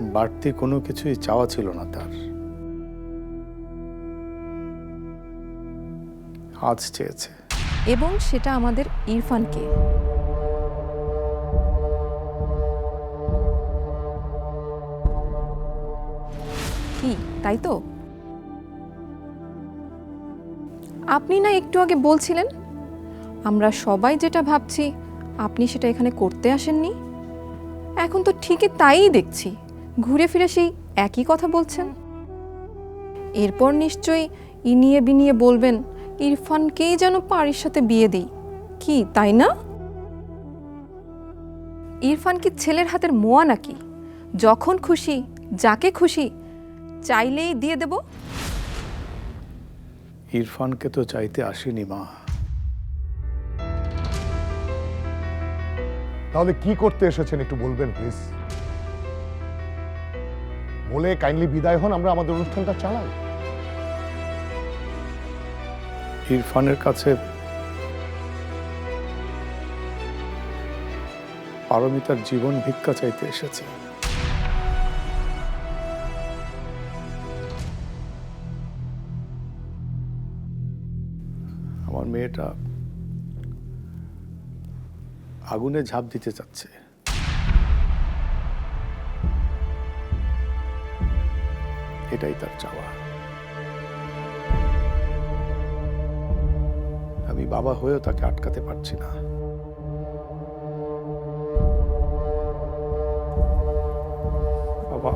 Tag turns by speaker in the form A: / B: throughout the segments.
A: বাড়তি কোনো কিছুই চাওয়া ছিল না তার। আজ চেয়েছে।
B: এবং সেটা আমাদের ইরফানকে। কি, তাই তো? আপনি না একটু আগে বলছিলেন, আমরা সবাই যেটা ভাবছি, আপনি সেটা এখানে করতে আসেননি? এখন তো ঠিকই তাইই দেখছি। ঘুরে ফিরে সেই একই কথা বলছেন? এরপর নিশ্চয়ই ইনিয়ে বিনিয়ে বলবেন ইরফানকেই যেন পারির সাথে বিয়ে দিই। কি তাই না? ইরফান কি ছেলের হাতের মোয়া নাকি? যখন খুশি যাকে খুশি চাইলেই দিয়ে দেব?
A: ইরফানকে তো চাইতে আসেনি মা।
C: তাহলে কি করতে এসেছেন একটু বলবেন প্লিজ? বলে কাইন্ডলি বিদায় হন, আমরা আমাদের অনুষ্ঠানটা চালাই।
A: ইরফানের কাছে পারমিতার জীবন ভিক্ষা চাইতে এসেছে। আমার মেয়েটা আগুনে ঝাঁপ দিতে চাচ্ছে। এটাই তার চাওয়া। আমি বাবা হয়েও তাকে আটকাতে পারছি না। বাবা।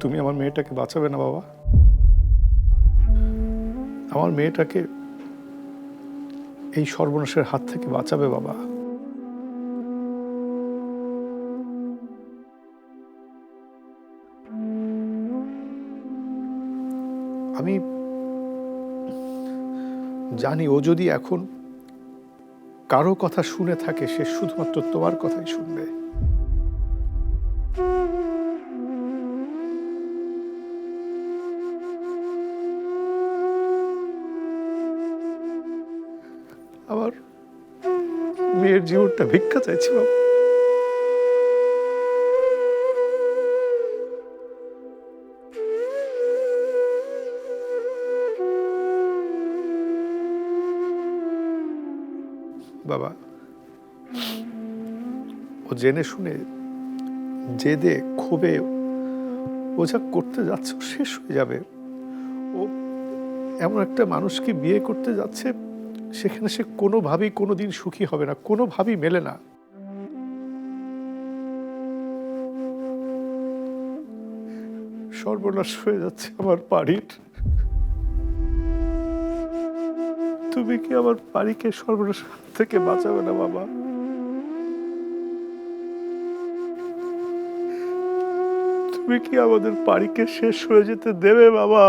A: তুমি আমার মেয়েটাকে বাঁচাবে না, বাবা। আমার মেয়েটাকে এই সর্বনাশের হাত থেকে বাঁচাবে, বাবা। আমি জানি ও যদি এখন কারও কথা শুনে থাকে, সে শুধুমাত্র তোমার কথাই শুনবে। আমার মেয়ের জীবনটা ভিক্ষা চাইছি বাবা। ও জেনে শুনে, জেদে, ক্ষোভে, ও যা করতে যাচ্ছে শেষ হয়ে যাবে। ও এমন একটা মানুষকে বিয়ে করতে যাচ্ছে, সেখানে সে কোনোভাবেই কোনো দিন সুখী হবে না, কোনোভাবেই মেলে না। সর্বনাশ হয়ে যাচ্ছে আমার বাড়ির। তুমি কি আমার বাড়িকে সর্বনাশ থেকে বাঁচাবে না, বাবা? তুমি কি আমাদের বাড়িকে শেষ হয়ে যেতে দেবে, বাবা?